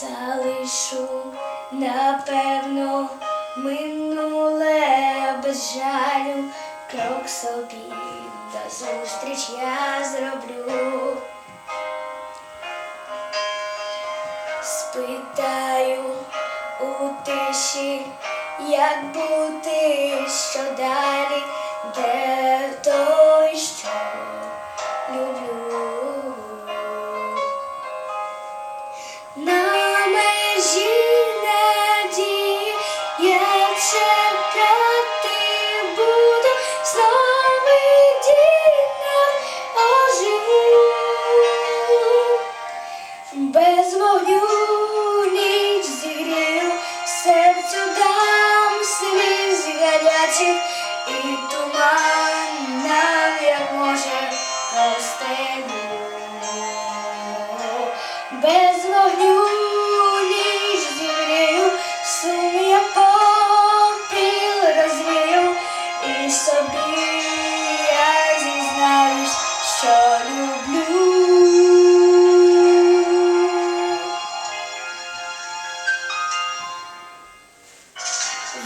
залишу, напевно, минуле без жалю, крок собі до зустріч я зроблю. Спитаю у тиші, як бути, що далі, де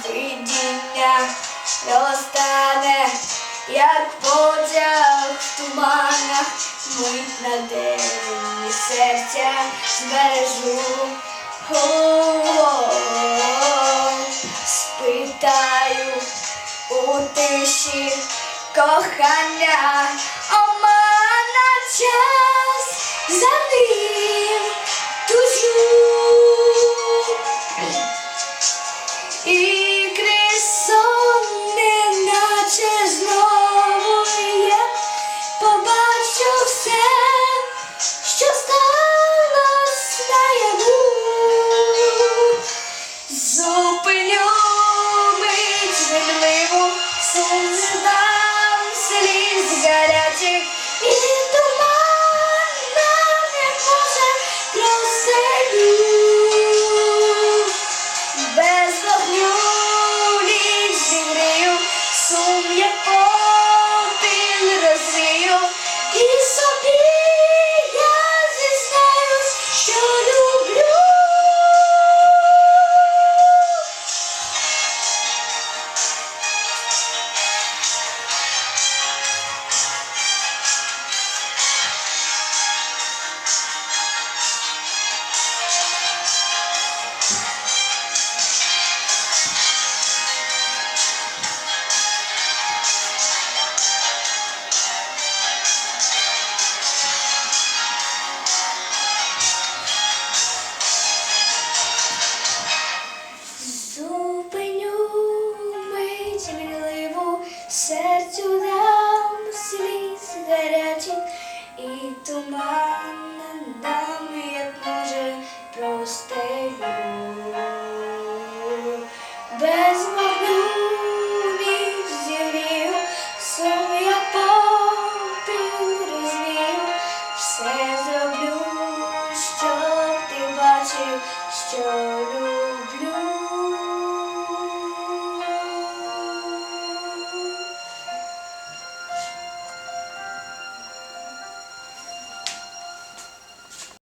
Видіння розтане, як потяг в туманах, на день серця збережу. Спитаю у тиші кохання, сум я попіл розвію, і серцю дам сліз гарячих, і туман дам, як може, простелю. Без вогню ніч зігрію, сум я попіл розвію, все зроблю, щоб ти бачив, що люблю.